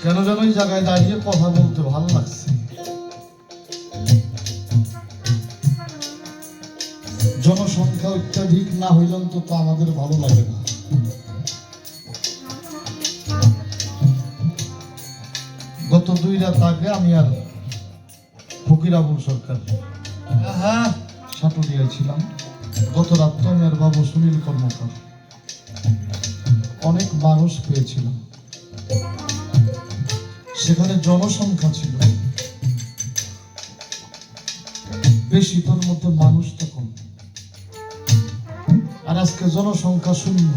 ওই জায়গায় দাঁড়িয়ে কথা বলতে ভালো লাগছে? জনসংখ্যা অত্যাধিক না হইলে অন্তত আমাদের ভালো লাগে না। গত দুই রাত আগে আমি আর ফকির আবুল সরকার হ্যাঁ সাটুরিয়ায় ছিলাম। গত রাত তো আমি আর বাবু সুনীল কর্মকার। অনেক মানুষ পেয়েছিলাম। সেখানে জনসংখ্যা ছিল। বেশি, তোর মধ্যে মানুষটা কম। আর আজকে জনসংখ্যা শূন্য।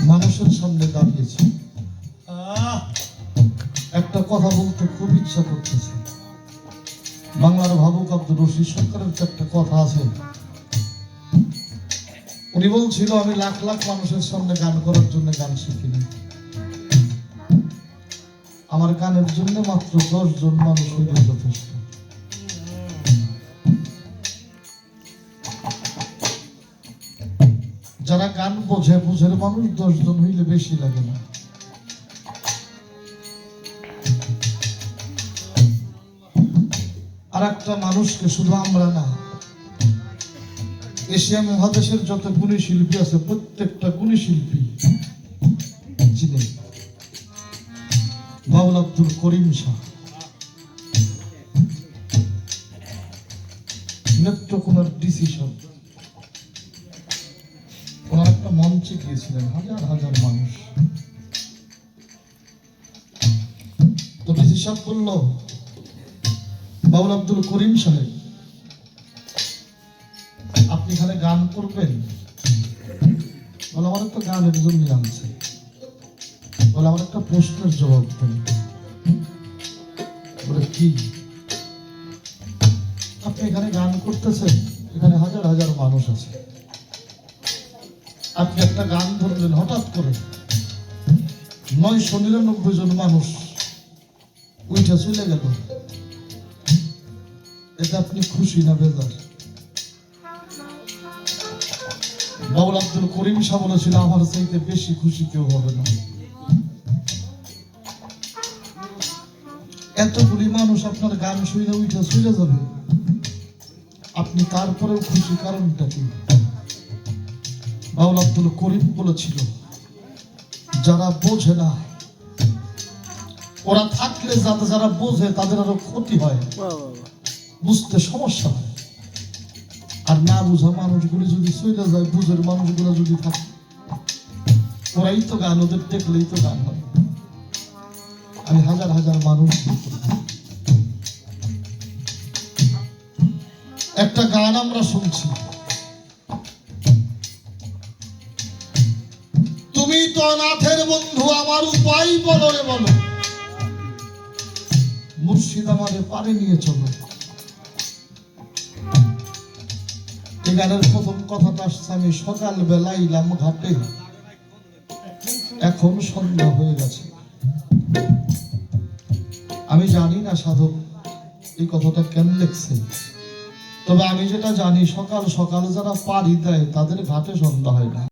মানুষের সামনে দাঁড়িয়েছে। একটা কথা বলতে খুব ইচ্ছা করতেছে। বাংলার ভাবুক আব্দুর রশিদ সরকারের একটা কথা আছে। উনি বলছিল, আমি লাখ লাখ মানুষের সামনে গান করার জন্য গান শিখি না। আমার গানের জন্য মাত্র দশ জন মানুষ হইলে যথেষ্ট। যারা গান বোঝে বুঝের মানুষ দশ জন হইলে বেশি লাগে না। আর একটা মানুষকে শুধু আমরা না, এশিয়া মহাদেশের যত গুণী শিল্পী আছে, প্রত্যেকটা গুণী শিল্পী বাউল আব্দুল করিম শাহ। নেত্রকোনার ডিসি ওনার একটা মঞ্চে গিয়েছিলেন, হাজার হাজার মানুষ। তো ডিসি সাহেব বলল, বাবুল আব্দুল করিম সাহেব, আপনি এখানে গান করবেন? বলে আমার তো গানের জন্য আনছে। বলে, আমার একটা প্রশ্নের জবাব দেন। বলে, কি? আপনি এখানে গান করতেছেন, এখানে হাজার হাজার মানুষ আছে। আপনি একটা গান ধরলেন হঠাৎ করে। নয়শো নিরানব্বই জন মানুষ উইটা চলে গেল। এটা আপনি খুশি না বেজার? বাবুল আব্দুল করিম শাহ বলেছিল, আমার চাইতে বেশি খুশি কেউ হবে না। এতগুলি মানুষ আপনার গান শুইলে উঠে শুয়ে যাবে। আপনি তারপরেও খুশি, কারণটা কি? বাবুল আব্দুল করিম বলেছিল, যারা বোঝে না, ওরা থাকলে যাতে যারা বোঝে, তাদের আরও ক্ষতি হয়। বুঝতে সমস্যা হয়। আর না বুঝা মানুষগুলি যদি চলে যায়, বুঝের মানুষগুলো যদি থাকে, ওরাই তো গান, ওদের দেখলেই তো গান হয়। আমি হাজার হাজার মানুষ একটা গান আমরা শুনছি। তুমি তো অনাথের বন্ধু, আমার উপায় বলো রে বলো। মুর্শিদ আমাদের পারে নিয়ে চলো। এই গানের প্রথম কথাটা আসছে, আমি সকাল বেলা ইলাম ঘাটে। এখন সন্ধ্যা হয়ে গেছে। আমি জানি না, সাধক, এই কথাটা কেন লিখছে তবে আমি যেটা জানি, সকাল সকাল যারা পাড়ি দেয়, তাদের ঘাটে সন্ধ্যা হয় না।